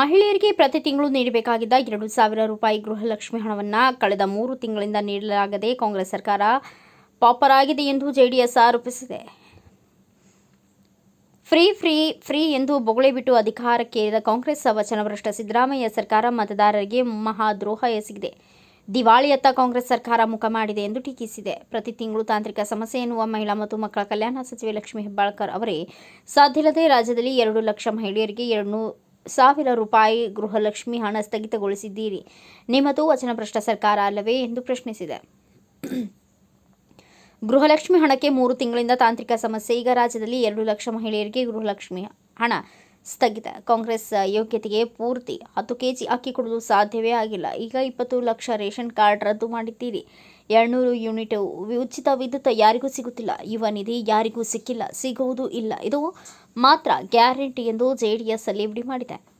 ಮಹಿಳೆಯರಿಗೆ ಪ್ರತಿ ತಿಂಗಳು ನೀಡಬೇಕಾಗಿದ್ದ ಎರಡು ಸಾವಿರ ರೂಪಾಯಿ ಗೃಹಲಕ್ಷ್ಮಿ ಹಣವನ್ನು ಕಳೆದ ಮೂರು ತಿಂಗಳಿಂದ ನೀಡಲಾಗದೆ ಕಾಂಗ್ರೆಸ್ ಸರ್ಕಾರ ಪಾಪರ್ ಆಗಿದೆ ಎಂದು ಜೆಡಿಎಸ್ ಆರೋಪಿಸಿದೆ. ಫ್ರೀ ಫ್ರೀ ಫ್ರೀ ಎಂದು ಬೊಗಳೆ ಬಿಟ್ಟು ಅಧಿಕಾರಕ್ಕೇರಿದ ಕಾಂಗ್ರೆಸ್ ವಚನಭ್ರಷ್ಟ ಸಿದ್ದರಾಮಯ್ಯ ಸರ್ಕಾರ ಮತದಾರರಿಗೆ ಮಹಾದ್ರೋಹ ಎಸಗಿದೆ. ದಿವಾಳಿಯತ್ತ ಕಾಂಗ್ರೆಸ್ ಸರ್ಕಾರ ಮುಖ ಮಾಡಿದೆ ಎಂದು ಟೀಕಿಸಿದೆ. ಪ್ರತಿ ತಿಂಗಳು ತಾಂತ್ರಿಕ ಸಮಸ್ಯೆ ಎನ್ನುವ ಮಹಿಳಾ ಮತ್ತು ಮಕ್ಕಳ ಕಲ್ಯಾಣ ಸಚಿವೆ ಲಕ್ಷ್ಮೀ ಹೆಬ್ಬಾಳ್ಕರ್ ಅವರೇ ಸಾಧ್ಯವಿಲ್ಲದೆ ರಾಜ್ಯದಲ್ಲಿ ಎರಡು ಲಕ್ಷ ಮಹಿಳೆಯರಿಗೆ ಎರಡು ಸಾವಿರ ರೂಪಾಯಿ ಗೃಹಲಕ್ಷ್ಮಿ ಹಣ ಸ್ಥಗಿತಗೊಳಿಸಿದ್ದೀರಿ. ನಿಮ್ಮದು ವಚನಭ್ರಷ್ಟ ಸರ್ಕಾರ ಅಲ್ಲವೇ ಎಂದು ಪ್ರಶ್ನಿಸಿದೆ. ಗೃಹಲಕ್ಷ್ಮಿ ಹಣಕ್ಕೆ ಮೂರು ತಿಂಗಳಿಂದ ತಾಂತ್ರಿಕ ಸಮಸ್ಯೆ. ಈಗ ರಾಜ್ಯದಲ್ಲಿ ಎರಡು ಲಕ್ಷ ಮಹಿಳೆಯರಿಗೆ ಗೃಹಲಕ್ಷ್ಮಿ ಹಣ ಸ್ಥಗಿತ. ಕಾಂಗ್ರೆಸ್ ಯೋಗ್ಯತೆಗೆ ಪೂರ್ತಿ ಹತ್ತು ಕೆಜಿ ಅಕ್ಕಿ ಕೊಡಲು ಸಾಧ್ಯವೇ ಆಗಿಲ್ಲ. ಈಗ ಇಪ್ಪತ್ತು ಲಕ್ಷ ರೇಷನ್ ಕಾರ್ಡ್ ರದ್ದು ಮಾಡಿದ್ದೀರಿ. ಎರಡುನೂರು ಯೂನಿಟ್ ಉಚಿತ ವಿದ್ಯುತ್ ಯಾರಿಗೂ ಸಿಗುತ್ತಿಲ್ಲ. ಯುವ ನಿಧಿ ಯಾರಿಗೂ ಸಿಕ್ಕಿಲ್ಲ. ಸಿಗುವುದೂ ಇಲ್ಲ. ಇದು ಮಾತ್ರ ಗ್ಯಾರಂಟಿ ಎಂದು ಜೆಡಿಎಸ್ ಬಿಡಿ ಮಾಡಿದೆ.